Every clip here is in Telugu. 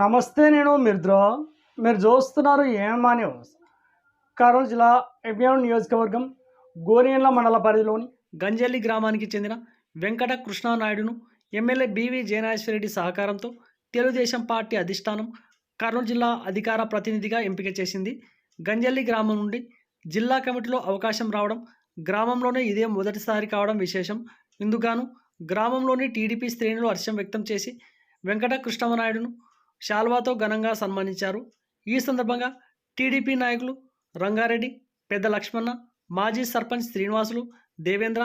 నమస్తే నేను మిర్ద్రో. మీరు చూస్తున్నారు ఏమా న్యూస్ కర్నూలు జిల్లా ఎబియాన్ నియోజకవర్గం గోరియన్ల మండల పరిధిలోని గంజల్లి గ్రామానికి చెందిన వెంకట కృష్ణానాయుడును ఎమ్మెల్యే బివి జయనాశ్వరరెడ్డి సహకారంతో తెలుగుదేశం పార్టీ అధిష్టానం కర్నూలు జిల్లా అధికార ప్రతినిధిగా ఎంపిక చేసింది. గంజల్లి గ్రామం నుండి జిల్లా కమిటీలో అవకాశం రావడం గ్రామంలోనే ఇదే మొదటిసారి కావడం విశేషం. ఇందుగాను గ్రామంలోని టీడీపీ శ్రేణులు హర్షం వ్యక్తం చేసి వెంకట కృష్ణమనాయుడును శాల్వాతో ఘనంగా సన్మానించారు. ఈ సందర్భంగా టీడీపీ నాయకులు రంగారెడ్డి పెద్ద లక్ష్మణ మాజీ సర్పంచ్ శ్రీనివాసులు దేవేంద్ర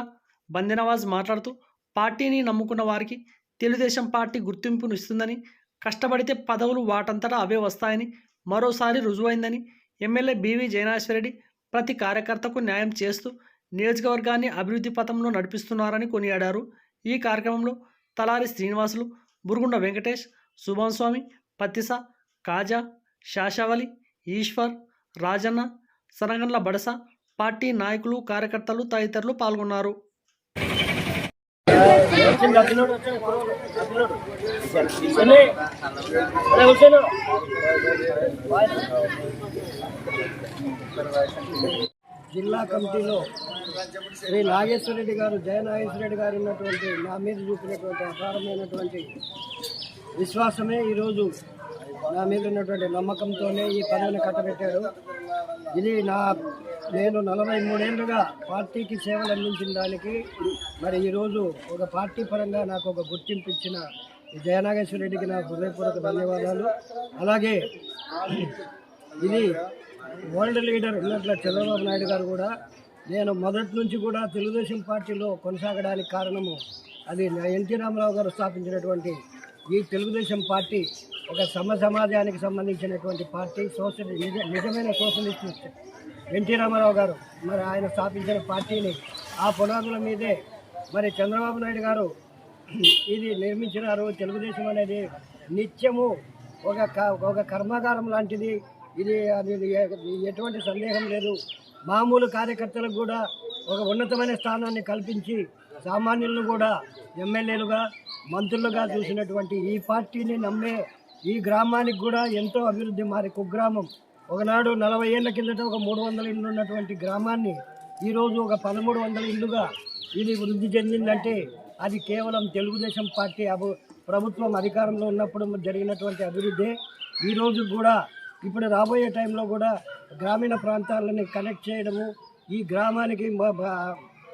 బందెనవాజ్ మాట్లాడుతూ పార్టీని నమ్ముకున్న వారికి తెలుగుదేశం పార్టీ గుర్తింపును ఇస్తుందని కష్టపడితే పదవులు వాటంతటా అవే వస్తాయని మరోసారి రుజువైందని ఎమ్మెల్యే బీవీ జయనాశ్వరరెడ్డి ప్రతి కార్యకర్తకు న్యాయం చేస్తూ నియోజకవర్గాన్ని అభివృద్ధి పథంలో నడిపిస్తున్నారని కొనియాడారు. ఈ కార్యక్రమంలో తలారి శ్రీనివాసులు బురుగుండ వెంకటేష్ సుభాన్ స్వామి పత్తిస కాజా శాశావలి ఈశ్వర్ రాజన్న సనగండ్ల బడస పార్టీ నాయకులు కార్యకర్తలు తదితరులు పాల్గొన్నారు. జిల్లా కమిటీలో శ్రీ నాగేశ్వర రెడ్డి గారు జయ నాగేశ్వర రెడ్డి గారు ఉన్నటువంటి నా మీద చూపినటువంటి అపారమైనటువంటి విశ్వాసమే ఈరోజు నా మీద ఉన్నటువంటి నమ్మకంతోనే ఈ పదవిని కట్టబెట్టారు. ఇది నా నేను నలభై మూడేళ్ళుగా పార్టీకి సేవలు అందించిన దానికి మరి ఈరోజు ఒక పార్టీ పరంగా నాకు ఒక గుర్తింపు ఇచ్చిన జయనాగేశ్వర రెడ్డికి నా హృదయపూర్వక ధన్యవాదాలు. అలాగే ఇది వరల్డ్ లీడర్ ఉన్నట్ల చంద్రబాబు నాయుడు గారు కూడా నేను మొదటి నుంచి కూడా తెలుగుదేశం పార్టీలో కొనసాగడానికి కారణము అది ఎన్టీ రామారావు గారు స్థాపించినటువంటి ఈ తెలుగుదేశం పార్టీ ఒక సమ సమాజానికి సంబంధించినటువంటి పార్టీ సోషల్ నిజ నిజమైన సోషలిస్ట్ ఎన్టీ రామారావు గారు మరి ఆయన స్థాపించిన పార్టీని ఆ పునాదుల మీదే మరి చంద్రబాబు నాయుడు గారు ఇది నిర్మించినారు. తెలుగుదేశం అనేది నిత్యము ఒక ఒక కర్మాగారం లాంటిది. ఇది అది ఎటువంటి సందేహం లేదు. మామూలు కార్యకర్తలకు కూడా ఒక ఉన్నతమైన స్థానాన్ని కల్పించి సామాన్యులను కూడా ఎమ్మెల్యేలుగా మంత్రులుగా చూసినటువంటి ఈ పార్టీని నమ్మే ఈ గ్రామానికి కూడా ఎంతో అభివృద్ధి మారి కుగ్రామం. ఒకనాడు నలభై ఏళ్ళ కిందట ఒక మూడు వందల ఇళ్ళు ఉన్నటువంటి గ్రామాన్ని ఈరోజు ఒక పదమూడు వందల ఇళ్ళుగా ఇది వృద్ధి చెందిందంటే అది కేవలం తెలుగుదేశం పార్టీ అభి ప్రభుత్వం అధికారంలో ఉన్నప్పుడు జరిగినటువంటి అభివృద్ధి. ఈరోజు కూడా ఇప్పుడు రాబోయే టైంలో కూడా గ్రామీణ ప్రాంతాలని కనెక్ట్ చేయడము ఈ గ్రామానికి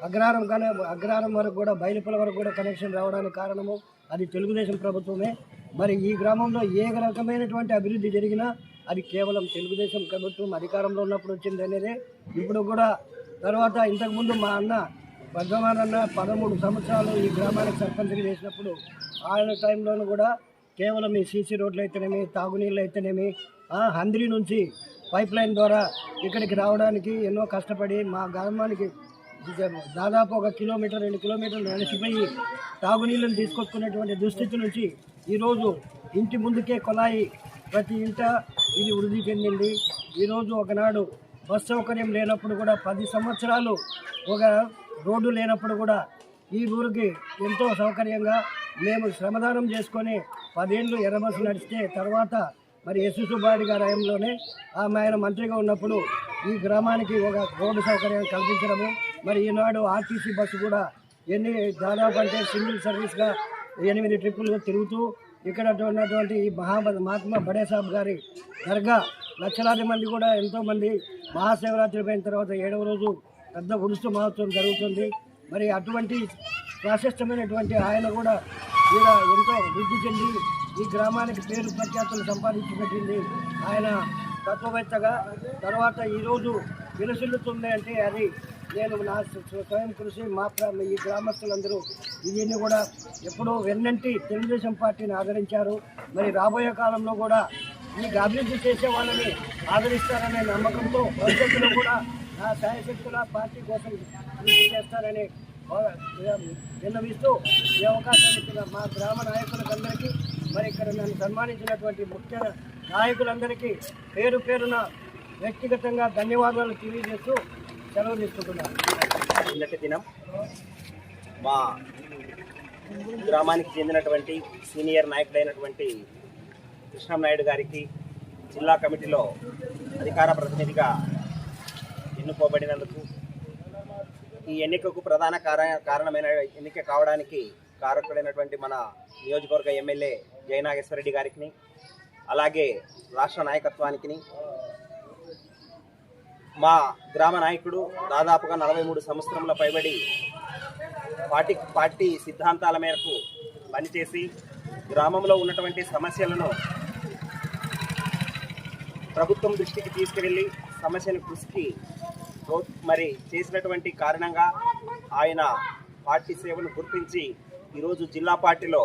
అగ్రహారం కానీ అగ్రహారం వరకు కూడా బయలుపల వరకు కూడా కనెక్షన్ రావడానికి కారణము అది తెలుగుదేశం ప్రభుత్వమే. మరి ఈ గ్రామంలో ఏ రకమైనటువంటి అభివృద్ధి జరిగినా అది కేవలం తెలుగుదేశం ప్రభుత్వం అధికారంలో ఉన్నప్పుడు వచ్చింది అనేది ఇప్పుడు కూడా తర్వాత ఇంతకుముందు మా అన్న భగవాన్ పదమూడు సంవత్సరాలు ఈ గ్రామానికి సర్పంచ్గా చేసినప్పుడు ఆయన టైంలోనూ కూడా కేవలం ఈ సీసీ రోడ్లు అయితేనేమి తాగునీళ్ళు అయితేనేమి హంద్రి నుంచి పైప్ లైన్ ద్వారా ఇక్కడికి రావడానికి ఎన్నో కష్టపడి మా గ్రామానికి దాదాపు ఒక కిలోమీటర్ రెండు కిలోమీటర్లు నడిచిపోయి తాగునీళ్ళని తీసుకొచ్చుకునేటువంటి దుస్థితి నుంచి ఈరోజు ఇంటి ముందుకే కొలాయి ప్రతి ఇంట ఇది వృద్ధి చెందింది. ఈరోజు ఒకనాడు బస్ సౌకర్యం లేనప్పుడు కూడా పది సంవత్సరాలు ఒక రోడ్డు లేనప్పుడు కూడా ఈ ఊరికి ఎంతో సౌకర్యంగా మేము శ్రమదానం చేసుకొని పదేళ్ళు ఎర్రబస్సు నడిస్తే తర్వాత మరి ఎస్సు గారి హయాంలోనే ఆమె ఆయన మంత్రిగా ఉన్నప్పుడు ఈ గ్రామానికి ఒక రోడ్డు సౌకర్యం కల్పించడము. మరి ఈనాడు ఆర్టీసీ బస్సు కూడా ఎన్ని దాదాపు అంటే సింగిల్ సర్వీస్గా ఎనిమిది ట్రిప్పులు తిరుగుతూ ఇక్కడ ఉన్నటువంటి ఈ మహా మహాత్మా బడే సాబ్ గారి దర్గా లక్షలాది మంది కూడా ఎంతోమంది మహాశివరాత్రి పోయిన తర్వాత ఏడవ రోజు పెద్ద ఉరుసు మహోత్సవం జరుగుతుంది. మరి అటువంటి ప్రాశస్తమైనటువంటి ఆయన కూడా ఈడ ఎంతో వృద్ధి చెంది ఈ గ్రామానికి పేరు ప్రఖ్యాతులు సంపాదించి పెట్టింది ఆయన తత్వవేత్తగా తర్వాత ఈరోజు విలసిల్లుతుంది అంటే అది నేను నా స్వయం కృషి మా ఈ గ్రామస్తులందరూ ఇవన్నీ కూడా ఎప్పుడూ వెన్నంటి తెలుగుదేశం పార్టీని ఆదరించారు. మరి రాబోయే కాలంలో కూడా ఈ అభివృద్ధి చేసే వాళ్ళని ఆదరిస్తారనే నమ్మకంతో భవిష్యత్తులో కూడా నా సాయశక్తుల పార్టీ కోసం కృషి చేస్తారని విన్నవిస్తూ ఈ అవకాశం ఇచ్చిన మా గ్రామ నాయకులకందరికీ మరి ఇక్కడ నన్ను సన్మానించినటువంటి ముఖ్య నాయకులందరికీ పేరు పేరున వ్యక్తిగతంగా ధన్యవాదాలు తెలియజేస్తూ సెలవు తీసుకుంటున్నాను. నిన్నటి దినం మా గ్రామానికి చెందినటువంటి సీనియర్ నాయకుడైనటువంటి కృష్ణనాయుడు గారికి జిల్లా కమిటీలో అధికార ప్రతినిధిగా ఎన్నుకోబడినందుకు ఈ ఎన్నికకు ప్రధాన కారణమైన ఎన్నిక కావడానికి కారకుడైనటువంటి మన నియోజకవర్గ ఎమ్మెల్యే జయనాగేశ్వరరెడ్డి గారికి అలాగే రాష్ట్ర నాయకత్వానికి మా గ్రామ నాయకుడు దాదాపుగా నలభై మూడు సంవత్సరముల పైబడి పార్టీ పార్టీ సిద్ధాంతాల మేరకు పనిచేసి గ్రామంలో ఉన్నటువంటి సమస్యలను ప్రభుత్వం దృష్టికి తీసుకువెళ్ళి సమస్యను కృషికి మరి చేసినటువంటి కారణంగా ఆయన పార్టీ సేవను గుర్తించి ఈరోజు జిల్లా పార్టీలో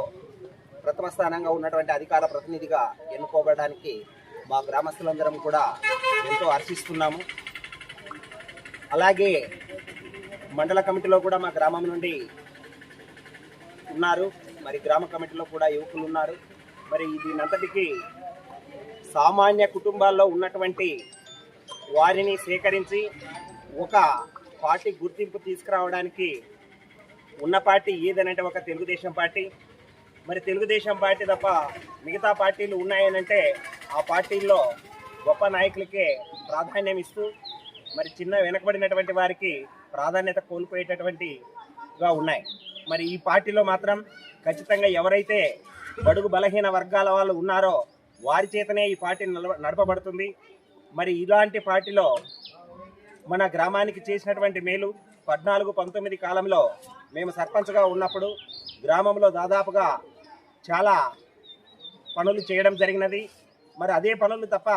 ప్రథమ స్థానంగా ఉన్నటువంటి అధికార ప్రతినిధిగా ఎన్నుకోవడానికి మా గ్రామస్తులందరం కూడా ఎంతో హర్షిస్తున్నాము అలాగే మండల కమిటీలో కూడా మా గ్రామం నుండి ఉన్నారు. మరి గ్రామ కమిటీలో కూడా యువకులు ఉన్నారు. మరి దీనంతటికీ సామాన్య కుటుంబాల్లో ఉన్నటువంటి వారిని సేకరించి ఒక పార్టీ గుర్తింపు తీసుకురావడానికి ఉన్న పార్టీ ఏదనంటే ఒక తెలుగుదేశం పార్టీ. మరి తెలుగుదేశం పార్టీ తప్ప మిగతా పార్టీలు ఉన్నాయనంటే ఆ పార్టీల్లో గొప్ప నాయకులకే ప్రాధాన్యం ఇస్తూ మరి చిన్న వెనకబడినటువంటి వారికి ప్రాధాన్యత కోల్పోయేటటువంటిగా ఉన్నాయి. మరి ఈ పార్టీలో మాత్రం ఖచ్చితంగా ఎవరైతే బడుగు బలహీన వర్గాల వాళ్ళు ఉన్నారో వారి చేతనే ఈ పార్టీ నడవ- నడపబడుతుంది. మరి ఇలాంటి పార్టీలో మన గ్రామానికి చేసినటువంటి మేలు పద్నాలుగు పంతొమ్మిది కాలంలో మేము సర్పంచ్గా ఉన్నప్పుడు గ్రామంలో దాదాపుగా చాలా పనులు చేయడం జరిగినది. మరి అదే పనులు తప్ప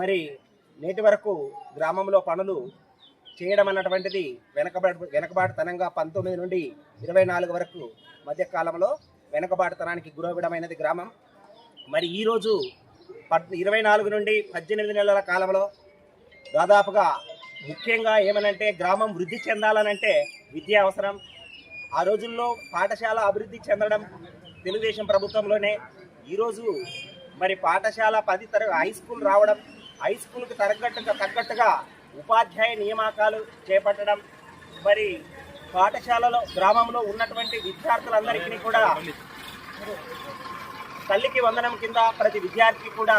మరి నేటి వరకు గ్రామంలో పనులు చేయడం అన్నటువంటిది వెనకబాటు వెనకబాటుతనంగా పంతొమ్మిది నుండి ఇరవై నాలుగు వరకు మధ్యకాలంలో వెనకబాటుతనానికి గురవ్వడమైనది గ్రామం. మరి ఈరోజు పద్ ఇరవై నాలుగు నుండి పద్దెనిమిది నెలల కాలంలో దాదాపుగా ముఖ్యంగా ఏమనంటే గ్రామం వృద్ధి చెందాలనంటే విద్య అవసరం. ఆ రోజుల్లో పాఠశాల అభివృద్ధి చెందడం తెలుగుదేశం ప్రభుత్వంలోనే ఈరోజు మరి పాఠశాల పది తర హై స్కూల్ రావడం హై స్కూల్కి తగ్గట్టుగా తగ్గట్టుగా ఉపాధ్యాయ నియామకాలు చేపట్టడం మరి పాఠశాలలో గ్రామంలో ఉన్నటువంటి విద్యార్థులందరికీ కూడా తల్లికి వందనం కింద ప్రతి విద్యార్థి కూడా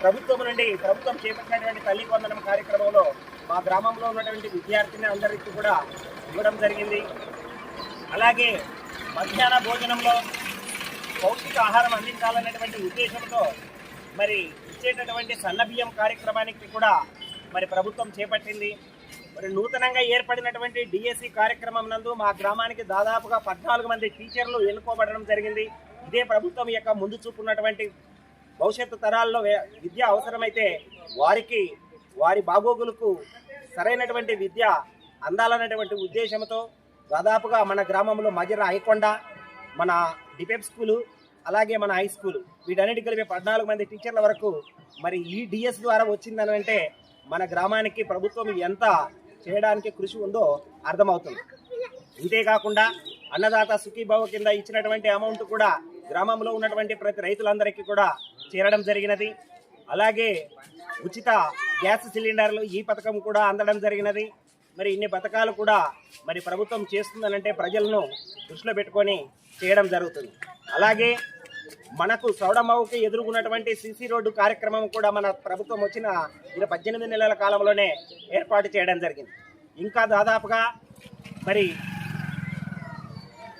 ప్రభుత్వం నుండి ప్రభుత్వం చేపట్టినటువంటి తల్లికి వందనం కార్యక్రమంలో మా గ్రామంలో ఉన్నటువంటి విద్యార్థిని అందరికీ కూడా ఇవ్వడం జరిగింది. అలాగే మధ్యాహ్న భోజనంలో పౌష్టిక ఆహారం అందించాలనేటువంటి ఉద్దేశంతో మరి ఇచ్చేటటువంటి సన్నబియ్యం కార్యక్రమానికి కూడా మరి ప్రభుత్వం చేపట్టింది. మరి నూతనంగా ఏర్పడినటువంటి డిఎస్సి కార్యక్రమం నందు మా గ్రామానికి దాదాపుగా పద్నాలుగు మంది టీచర్లు ఎన్నుకోబడడం జరిగింది. ఇదే ప్రభుత్వం యొక్క ముందు చూపున్నటువంటి భవిష్యత్తు తరాల్లో విద్య అవసరమైతే వారికి వారి బాగోగులకు సరైనటువంటి విద్య అందాలన్నటువంటి ఉద్దేశంతో దాదాపుగా మన గ్రామంలో మజిర హైకొండ మన డిపెప్ స్కూలు అలాగే మన హై స్కూల్. వీటన్నిటి కలిపి పద్నాలుగు మంది టీచర్ల వరకు మరి ఈ డిఎస్ ద్వారా వచ్చిందని అంటే మన గ్రామానికి ప్రభుత్వం ఎంత చేయడానికి కృషి ఉందో అర్థమవుతుంది. ఇంతేకాకుండా అన్నదాత సుఖీభావ కింద ఇచ్చినటువంటి అమౌంట్ కూడా గ్రామంలో ఉన్నటువంటి ప్రతి రైతులందరికీ కూడా చేరడం జరిగినది. అలాగే ఉచిత గ్యాస్ సిలిండర్లు ఈ పథకం కూడా అందడం జరిగినది. మరి ఇన్ని పథకాలు కూడా మరి ప్రభుత్వం చేస్తుందనంటే ప్రజలను దృష్టిలో పెట్టుకొని చేయడం జరుగుతుంది. అలాగే మనకు సౌడమ్మకి ఎదుర్కొన్నటువంటి సిసి రోడ్డు కార్యక్రమం కూడా మన ప్రభుత్వం వచ్చిన ఇరవై పద్దెనిమిది నెలల కాలంలోనే ఏర్పాటు చేయడం జరిగింది. ఇంకా దాదాపుగా మరి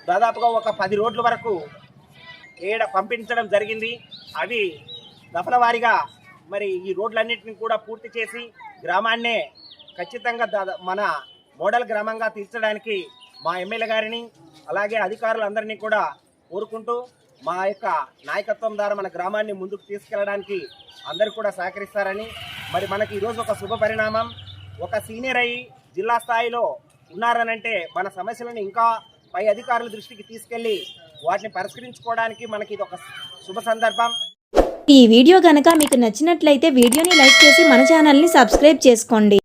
దాదాపుగా ఒక పది రోడ్ల వరకు ఏడ పంపించడం జరిగింది. అవి దఫలవారీగా మరి ఈ రోడ్లన్నింటినీ కూడా పూర్తి చేసి గ్రామాన్నే ఖచ్చితంగా దాదా మన మోడల్ గ్రామంగా తీర్చడానికి మా ఎమ్మెల్యే గారిని అలాగే అధికారులందరినీ కూడా కోరుకుంటూ మా యొక్క నాయకత్వం ద్వారా మన గ్రామాన్ని ముందుకు తీసుకెళ్ళడానికి అందరూ కూడా సహకరిస్తారని. మరి మనకి ఈరోజు ఒక శుభ పరిణామం. ఒక సీనియర్ అయ్యి జిల్లా స్థాయిలో ఉన్నారనంటే మన సమస్యలను ఇంకా పై అధికారుల దృష్టికి తీసుకెళ్ళి వాటిని పరిష్కరించుకోవడానికి మనకి ఇది ఒక శుభ సందర్భం. ఈ వీడియో కనుక మీకు నచ్చినట్లయితే వీడియోని లైక్ చేసి మన ఛానల్ని సబ్స్క్రైబ్ చేసుకోండి.